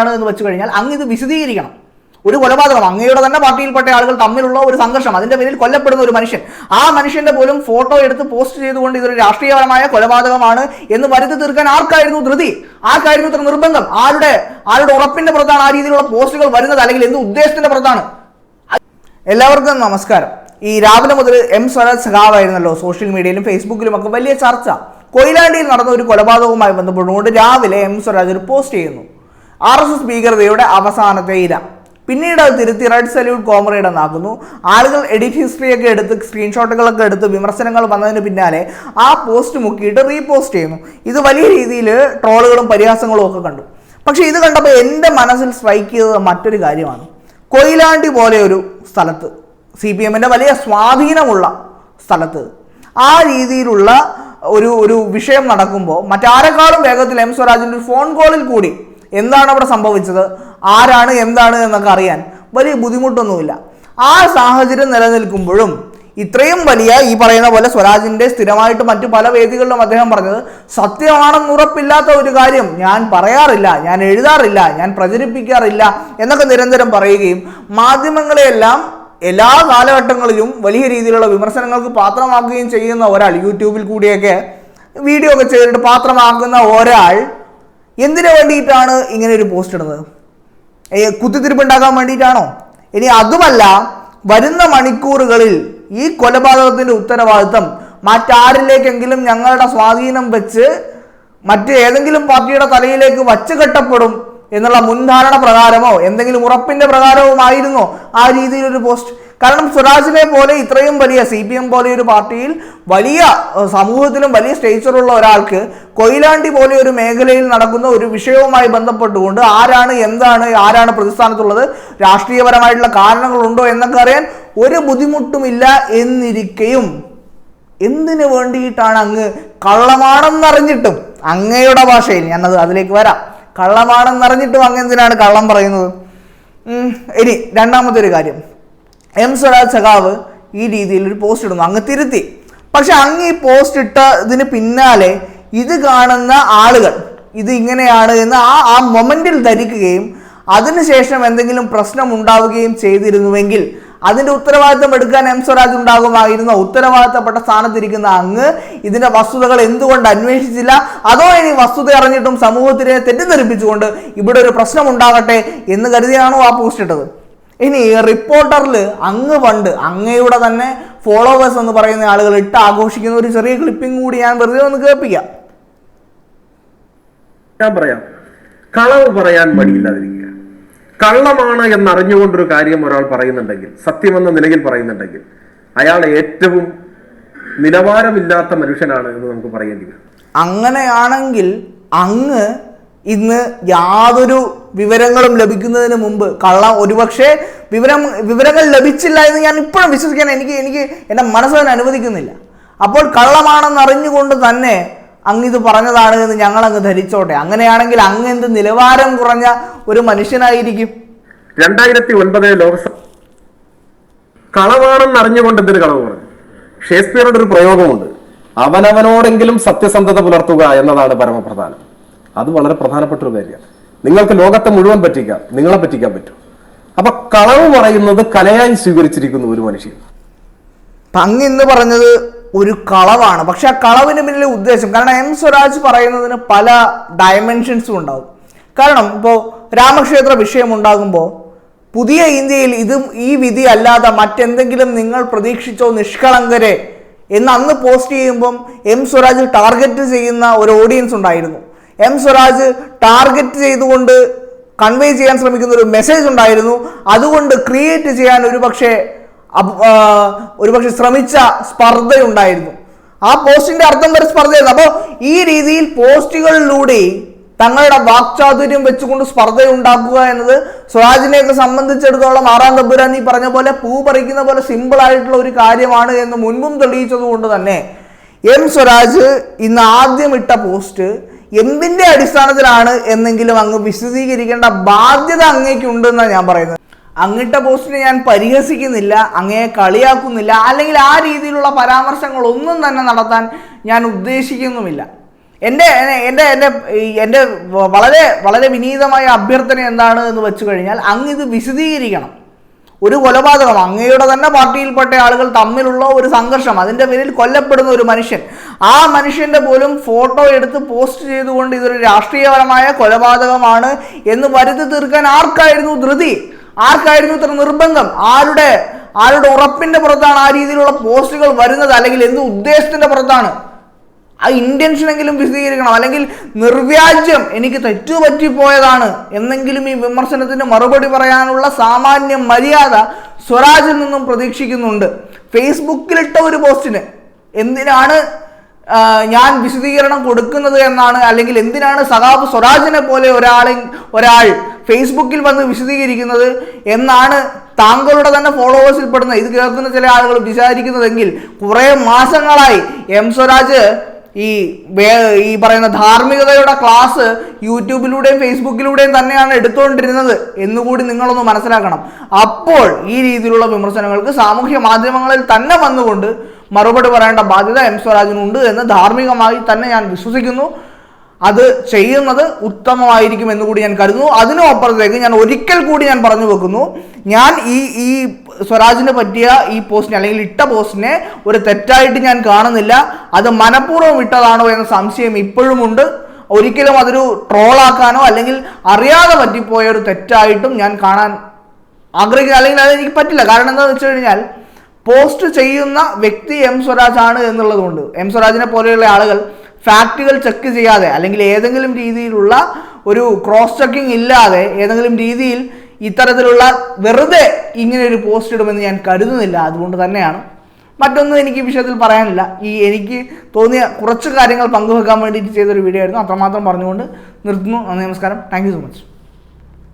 ആണ് എന്ന് വെച്ച് കഴിഞ്ഞാൽ അങ്ങ് ഇത് വിശദീകരിക്കണം. ഒരു കൊലപാതകം അങ്ങയുടെ തന്നെ പാർട്ടിയിൽപ്പെട്ട ആളുകൾ തമ്മിലുള്ള ഒരു സംഘർഷം അതിന്റെ പേരിൽ കൊല്ലപ്പെടുന്ന ഒരു മനുഷ്യൻ. ആ മനുഷ്യന്റെ പോലും ഫോട്ടോ എടുത്ത് പോസ്റ്റ് ചെയ്തുകൊണ്ട് ഇതൊരു രാഷ്ട്രീയപരമായ കൊലപാതകമാണ് എന്ന് വരുത്തി തീർക്കാൻ ആർക്കായിരുന്നു ധൃതി? ആർക്കായിരുന്നു ഇത്ര നിർബന്ധം? ആരുടെ ആരുടെ ഉറപ്പിന്റെ പുറത്താണ് ആ രീതിയിലുള്ള പോസ്റ്റുകൾ വരുന്നത് അല്ലെങ്കിൽ എന്ത് ഉദ്ദേശത്തിന്റെ പുറത്താണ്? എല്ലാവർക്കും നമസ്കാരം. ഈ രാവിലെ മുതൽ എം സ്വരാജ് സഖാവായിരുന്നല്ലോ സോഷ്യൽ മീഡിയയിലും ഫേസ്ബുക്കിലും ഒക്കെ വലിയ ചർച്ച. കൊയിലാണ്ടിയിൽ നടന്ന ഒരു കൊലപാതകവുമായി ബന്ധപ്പെട്ടുകൊണ്ട് രാവിലെ എം സ്വരാജ് ഒരു പോസ്റ്റ് ചെയ്യുന്നു. ആർ എസ് എസ് ഭീകരതയുടെ അവസാനത്തെ ഇര. പിന്നീട് അത് തിരുത്തി റെഡ് സല്യൂട്ട് കോമറേഡ് എന്നാക്കുന്നു ആളുകൾ എഡിറ്റ് ഹിസ്റ്ററിയൊക്കെ എടുത്ത് സ്ക്രീൻഷോട്ടുകളൊക്കെ എടുത്ത് വിമർശനങ്ങൾ വന്നതിന് പിന്നാലെ ആ പോസ്റ്റ് മുക്കിയിട്ട് റീപോസ്റ്റ് ചെയ്യുന്നു. ഇത് വലിയ രീതിയിൽ ട്രോളുകളും പരിഹാസങ്ങളും ഒക്കെ കണ്ടു. പക്ഷേ ഇത് കണ്ടപ്പോൾ എന്റെ മനസ്സിൽ സ്ട്രൈക്ക് ചെയ്തത് മറ്റൊരു കാര്യമാണ്. കൊയിലാണ്ടി പോലെ ഒരു സ്ഥലത്ത് സി പി എമ്മിന്റെ വലിയ സ്വാധീനമുള്ള സ്ഥലത്ത് ആ രീതിയിലുള്ള ഒരു ഒരു വിഷയം നടക്കുമ്പോൾ മറ്റാരെക്കാളും വേഗത്തിൽ എം സ്വരാജിന്റെ ഒരു ഫോൺ കോളിൽ കൂടി എന്താണ് അവിടെ സംഭവിച്ചത്? ആരാണ് എന്താണ് എന്നൊക്കെ അറിയാൻ വലിയ ബുദ്ധിമുട്ടൊന്നുമില്ല. ആ സാഹചര്യം നിലനിൽക്കുമ്പോഴും ഇത്രയും വലിയ ഈ പറയുന്ന പോലെ സ്വരാജിന്റെ സ്ഥിരമായിട്ട് മറ്റു പല വേദികളിലും അദ്ദേഹം പറഞ്ഞത് സത്യമാണെന്ന് ഉറപ്പില്ലാത്ത ഒരു കാര്യം ഞാൻ പറയാറില്ല ഞാൻ എഴുതാറില്ല ഞാൻ പ്രചരിപ്പിക്കാറില്ല എന്നൊക്കെ നിരന്തരം പറയുകയും മാധ്യമങ്ങളെയെല്ലാം എല്ലാ കാലഘട്ടങ്ങളിലും വലിയ രീതിയിലുള്ള വിമർശനങ്ങൾക്ക് പാത്രമാക്കുകയും ചെയ്യുന്ന ഒരാൾ യൂട്യൂബിൽ കൂടിയൊക്കെ വീഡിയോ ഒക്കെ ചെയ്തിട്ട് പാത്രമാക്കുന്ന ഒരാൾ എന്തിനു വേണ്ടിയിട്ടാണ് ഇങ്ങനെ ഒരു പോസ്റ്റ് ഇടുന്നത്? കുത്തിത്തിരിപ്പുണ്ടാക്കാൻ വേണ്ടിയിട്ടാണോ? ഇനി അതുമല്ല വരുന്ന മണിക്കൂറുകളിൽ ഈ കൊലപാതകത്തിന്റെ ഉത്തരവാദിത്തം മറ്റാരിലേക്കെങ്കിലും ഞങ്ങളുടെ സ്വാധീനം വെച്ച് മറ്റ് ഏതെങ്കിലും പാർട്ടിയുടെ തലയിലേക്ക് വച്ച് കെട്ടപ്പെടും എന്നുള്ള മുൻധാരണ പ്രകാരമോ എന്തെങ്കിലും ഉറപ്പിന്റെ പ്രകാരവുമായിരുന്നോ ആ രീതിയിലൊരു പോസ്റ്റ് കാരണം സ്വരാജിനെ പോലെ ഇത്രയും വലിയ സി പി എം പോലെ ഒരു പാർട്ടിയിൽ വലിയ സമൂഹത്തിലും വലിയ സ്റ്റേച്ചറുള്ള ഒരാൾക്ക് കൊയിലാണ്ടി പോലെ ഒരു മേഖലയിൽ നടക്കുന്ന ഒരു വിഷയവുമായി ബന്ധപ്പെട്ടുകൊണ്ട് ആരാണ് എന്താണ് ആരാണ് പ്രതിസ്ഥാനത്തുള്ളത് രാഷ്ട്രീയപരമായിട്ടുള്ള കാരണങ്ങളുണ്ടോ എന്നൊക്കെ അറിയാൻ ഒരു ബുദ്ധിമുട്ടുമില്ല എന്നിരിക്കെയും. എന്തിനു വേണ്ടിയിട്ടാണ് അങ്ങ് കള്ളമാണെന്നറിഞ്ഞിട്ടും അങ്ങയുടെ ഭാഷയിൽ? ഞാനത് അതിലേക്ക് വരാം. കള്ളമാണെന്നറിഞ്ഞിട്ടും അങ്ങെന്തിനാണ് കള്ളം പറയുന്നത്? ഇനി രണ്ടാമത്തെ ഒരു കാര്യം. എം സ്വരാജ് സഖാവ് ഈ രീതിയിൽ ഒരു പോസ്റ്റ് ഇടുന്നു. അങ്ങ് തിരുത്തി. പക്ഷെ അങ്ങ് ഈ പോസ്റ്റ് ഇട്ടതിന് പിന്നാലെ ഇത് കാണുന്ന ആളുകൾ ഇത് ഇങ്ങനെയാണ് എന്ന് ആ ആ മൊമെന്റിൽ ധരിക്കുകയും അതിനുശേഷം എന്തെങ്കിലും പ്രശ്നം ഉണ്ടാവുകയും ചെയ്തിരുന്നുവെങ്കിൽ അതിന്റെ ഉത്തരവാദിത്തം എടുക്കാൻ എം സ്വരാജ് ഉണ്ടാകുമായിരുന്നു? ഉത്തരവാദിത്തപ്പെട്ട സ്ഥാനത്തിരിക്കുന്ന അങ്ങ് ഇതിന്റെ വസ്തുതകൾ എന്തുകൊണ്ട് അന്വേഷിച്ചില്ല? അതോ ഇനി വസ്തുത അറിഞ്ഞിട്ടും സമൂഹത്തിനെ തെറ്റിദ്ധരിപ്പിച്ചുകൊണ്ട് ഇവിടെ ഒരു പ്രശ്നം ഉണ്ടാകട്ടെ എന്ന് കരുതിയാണോ ആ പോസ്റ്റ് ഇട്ടത്? ഇനി റിപ്പോർട്ടറിൽ അങ്ങ് പണ്ട് അങ്ങയുടെ തന്നെ ഫോളോവേഴ്സ് എന്ന് പറയുന്ന ആളുകൾ ഇട്ട് ആഘോഷിക്കുന്ന ഒരു ചെറിയ ക്ലിപ്പിംഗ് കൂടി ഞാൻ വെറുതെ ഒന്ന് കേൾപ്പിക്കാം. ഞാൻ പറയാം. കളവ് പറയാൻ മടിയില്ലാതിരിക്കുക. കള്ളമാണ് എന്നറിഞ്ഞുകൊണ്ടൊരു കാര്യം ഒരാൾ പറയുന്നുണ്ടെങ്കിൽ സത്യമെന്ന നിലയിൽ പറയുന്നുണ്ടെങ്കിൽ അയാൾ ഏറ്റവും നിലവാരമില്ലാത്ത മനുഷ്യനാണ് എന്ന് നമുക്ക് പറയേണ്ടി വരും. അങ്ങനെയാണെങ്കിൽ അങ്ങ് ഇന്ന് യാതൊരു വിവരങ്ങളും ലഭിക്കുന്നതിന് മുമ്പ് കള്ളം ഒരുപക്ഷെ വിവരം വിവരങ്ങൾ ലഭിച്ചില്ല എന്ന് ഞാൻ ഇപ്പോഴും വിശ്വസിക്കാൻ എനിക്ക് എനിക്ക് എന്റെ മനസ്സതിന് അനുവദിക്കുന്നില്ല. അപ്പോൾ കള്ളമാണെന്ന് അറിഞ്ഞുകൊണ്ട് തന്നെ അങ്ങ് ഇത് പറഞ്ഞതാണ് എന്ന് ഞങ്ങൾ അങ്ങ് ധരിച്ചോട്ടെ. അങ്ങനെയാണെങ്കിൽ അങ്ങ് എന്ത് നിലവാരം കുറഞ്ഞ ഒരു മനുഷ്യനായിരിക്കും? രണ്ടായിരത്തി ഒൻപത് ലോക്സഭ കളവാണെന്ന് അറിഞ്ഞുകൊണ്ട് എന്തൊരു കളവ് പറഞ്ഞു ഷേക്സ്പിയറുടെ ഒരു പ്രയോഗമുണ്ട്. അവനവനോടെങ്കിലും സത്യസന്ധത പുലർത്തുക എന്നതാണ് പരമപ്രധാനം. അത് വളരെ പ്രധാനപ്പെട്ട ഒരു കാര്യമാണ്. നിങ്ങൾക്ക് ലോകത്തെ മുഴുവൻ പറ്റിക്കാം. നിങ്ങളെ പറ്റിക്കാൻ പറ്റും. അപ്പൊ കളവ് പറയുന്നത് കലയായി സ്വീകരിച്ചിരിക്കുന്നു ഒരു മനുഷ്യൻ. ഇന്ന് പറഞ്ഞത് ഒരു കളവാണ്. പക്ഷെ ആ കളവിന് പിന്നിലെ ഉദ്ദേശം കാരണം എം സ്വരാജ് പറയുന്നതിന് പല ഡയമെൻഷൻസും ഉണ്ടാവും. കാരണം ഇപ്പോൾ രാമക്ഷേത്ര വിഷയം ഉണ്ടാകുമ്പോൾ പുതിയ ഇന്ത്യയിൽ ഇതും ഈ വിധി അല്ലാതെ മറ്റെന്തെങ്കിലും നിങ്ങൾ പ്രതീക്ഷിച്ചോ നിഷ്കളങ്കരെ എന്ന് അന്ന് പോസ്റ്റ് ചെയ്യുമ്പം എം സ്വരാജ് ടാർഗറ്റ് ചെയ്യുന്ന ഒരു ഓഡിയൻസ് ഉണ്ടായിരുന്നു. എം സ്വരാജ് ടാർഗറ്റ് ചെയ്തുകൊണ്ട് കൺവേ ചെയ്യാൻ ശ്രമിക്കുന്ന ഒരു മെസ്സേജ് ഉണ്ടായിരുന്നു. അതുകൊണ്ട് ക്രിയേറ്റ് ചെയ്യാൻ ഒരു പക്ഷേ ഒരുപക്ഷെ ശ്രമിച്ച സ്പർദ്ധയുണ്ടായിരുന്നു. ആ പോസ്റ്റിന്റെ അർത്ഥം വരെ സ്പർദ്ധയായിരുന്നു. അപ്പോൾ ഈ രീതിയിൽ പോസ്റ്റുകളിലൂടെ തങ്ങളുടെ വാക്ചാതുര്യം വെച്ചുകൊണ്ട് സ്പർദ്ധയുണ്ടാക്കുക എന്നത് സ്വരാജിനെയൊക്കെ സംബന്ധിച്ചിടത്തോളം ആറാം തമ്പുരാൻ ഈ പറഞ്ഞ പോലെ പൂ പറിക്കുന്ന പോലെ സിമ്പിൾ ആയിട്ടുള്ള ഒരു കാര്യമാണ് എന്ന് മുൻപും തെളിയിച്ചത് കൊണ്ട് തന്നെ എം സ്വരാജ് ഇന്ന് ആദ്യം ഇട്ട പോസ്റ്റ് എന്തിന്റെ അടിസ്ഥാനത്തിലാണ് എന്നെങ്കിലും അങ്ങ് വിശദീകരിക്കേണ്ട ബാധ്യത അങ്ങേക്കുണ്ടെന്നാണ് ഞാൻ പറയുന്നത്. അങ്ങിട്ട പോസ്റ്റിനെ ഞാൻ പരിഹസിക്കുന്നില്ല അങ്ങയെ കളിയാക്കുന്നില്ല അല്ലെങ്കിൽ ആ രീതിയിലുള്ള പരാമർശങ്ങൾ ഒന്നും തന്നെ നടത്താൻ ഞാൻ ഉദ്ദേശിക്കുന്നുമില്ല. എന്റെ എന്റെ എന്റെ എന്റെ വളരെ വളരെ വിനീതമായ അഭ്യർത്ഥന എന്താണ് എന്ന് വെച്ചു കഴിഞ്ഞാൽ അങ്ങ് ഇത് വിശദീകരിക്കണം. ഒരു കൊലപാതകം അങ്ങയുടെ തന്നെ പാർട്ടിയിൽപ്പെട്ട ആളുകൾ തമ്മിലുള്ള ഒരു സംഘർഷം അതിന്റെ പേരിൽ കൊല്ലപ്പെടുന്ന ഒരു മനുഷ്യൻ. ആ മനുഷ്യന്റെ പോലും ഫോട്ടോ എടുത്ത് പോസ്റ്റ് ചെയ്തുകൊണ്ട് ഇതൊരു രാഷ്ട്രീയപരമായ കൊലപാതകമാണ് എന്ന് വരുത്തി തീർക്കാൻ ആർക്കായിരുന്നു ധൃതി? ആർക്കായിരുന്നു ഇത്ര നിർബന്ധം? ആരുടെ? ആരുടെ ഉറപ്പിന്റെ പുറത്താണ് ആ രീതിയിലുള്ള പോസ്റ്റുകൾ വരുന്നത്? അല്ലെങ്കിൽ എന്ത് ഉദ്ദേശത്തിന്റെ പുറത്താണ്? ആ ഇന്റൻഷനെങ്കിലും വിശദീകരിക്കണം. അല്ലെങ്കിൽ നിർവ്യാജ്യം എനിക്ക് തെറ്റുപറ്റിപ്പോയതാണ് എന്നെങ്കിലും ഈ വിമർശനത്തിന് മറുപടി പറയാനുള്ള സാമാന്യ മര്യാദ സ്വരാജിൽ നിന്നും പ്രതീക്ഷിക്കുന്നുണ്ട്. ഫേസ്ബുക്കിലിട്ട ഒരു പോസ്റ്റിന് എന്തിനാണ് ഞാൻ വിശദീകരണം കൊടുക്കുന്നത് എന്നാണ്? അല്ലെങ്കിൽ എന്തിനാണ് സഖാബ് സ്വരാജിനെ പോലെ ഒരാളെ ഒരാൾ ഫേസ്ബുക്കിൽ വന്ന് വിശദീകരിക്കുന്നത് എന്നാണ് താങ്കളുടെ തന്നെ ഫോളോവേഴ്സിൽ പെടുന്ന ഇത് കേൾക്കുന്ന ചില ആളുകൾ വിചാരിക്കുന്നതെങ്കിൽ കുറേ മാസങ്ങളായി എം സ്വരാജ് ഈ ഈ പറയുന്ന ധാർമ്മികതയുടെ ക്ലാസ് യൂട്യൂബിലൂടെയും ഫേസ്ബുക്കിലൂടെയും തന്നെയാണ് എടുത്തുകൊണ്ടിരുന്നത് എന്നുകൂടി നിങ്ങളൊന്ന് മനസ്സിലാക്കണം. അപ്പോൾ ഈ രീതിയിലുള്ള വിമർശനങ്ങൾക്ക് സാമൂഹ്യ മാധ്യമങ്ങളിൽ തന്നെ വന്നുകൊണ്ട് മറുപടി പറയേണ്ട ബാധ്യത എം സ്വരാജിനുണ്ട് എന്ന് ധാർമ്മികമായി തന്നെ ഞാൻ വിശ്വസിക്കുന്നു. അത് ചെയ്യുന്നത് ഉത്തമമായിരിക്കും എന്ന് കൂടി ഞാൻ കരുതുന്നു. അതിനും അപ്പുറത്തേക്ക് ഞാൻ ഒരിക്കൽ കൂടി ഞാൻ പറഞ്ഞു വെക്കുന്നു. ഞാൻ ഈ ഈ സ്വരാജിനെ പറ്റിയ ഈ പോസ്റ്റിനെ അല്ലെങ്കിൽ ഇട്ട പോസ്റ്റിനെ ഒരു തെറ്റായിട്ട് ഞാൻ കാണുന്നില്ല. അത് മനഃപൂർവം ഇട്ടതാണോ എന്ന സംശയം ഇപ്പോഴുമുണ്ട്. ഒരിക്കലും അതൊരു ട്രോളാക്കാനോ അല്ലെങ്കിൽ അറിയാതെ പറ്റിപ്പോയ ഒരു തെറ്റായിട്ടും ഞാൻ കാണാൻ ആഗ്രഹിക്കുക അല്ലെങ്കിൽ അത് എനിക്ക് പറ്റില്ല. കാരണം എന്താണെന്ന് വെച്ച് കഴിഞ്ഞാൽ പോസ്റ്റ് ചെയ്യുന്ന വ്യക്തി എം സ്വരാജ് ആണ് എന്നുള്ളതുകൊണ്ട്. എം സ്വരാജിനെ പോലെയുള്ള ആളുകൾ ഫാക്റ്റുകൾ ചെക്ക് ചെയ്യാതെ അല്ലെങ്കിൽ ഏതെങ്കിലും രീതിയിലുള്ള ഒരു ക്രോസ് ചെക്കിംഗ് ഇല്ലാതെ ഏതെങ്കിലും രീതിയിൽ ഇത്തരത്തിലുള്ള വെറുതെ ഇങ്ങനെ ഒരു പോസ്റ്റ് ഇടുമെന്ന് ഞാൻ കരുതുന്നില്ല. അതുകൊണ്ട് തന്നെയാണ്. മറ്റൊന്നും എനിക്ക് ഈ വിഷയത്തിൽ പറയാനില്ല. ഈ എനിക്ക് തോന്നിയ കുറച്ച് കാര്യങ്ങൾ പങ്കുവെക്കാൻ വേണ്ടിയിട്ട് ചെയ്തൊരു വീഡിയോ ആയിരുന്നു. അത്രമാത്രം പറഞ്ഞുകൊണ്ട് നിർത്തുന്നു. നമസ്കാരം. Thank so much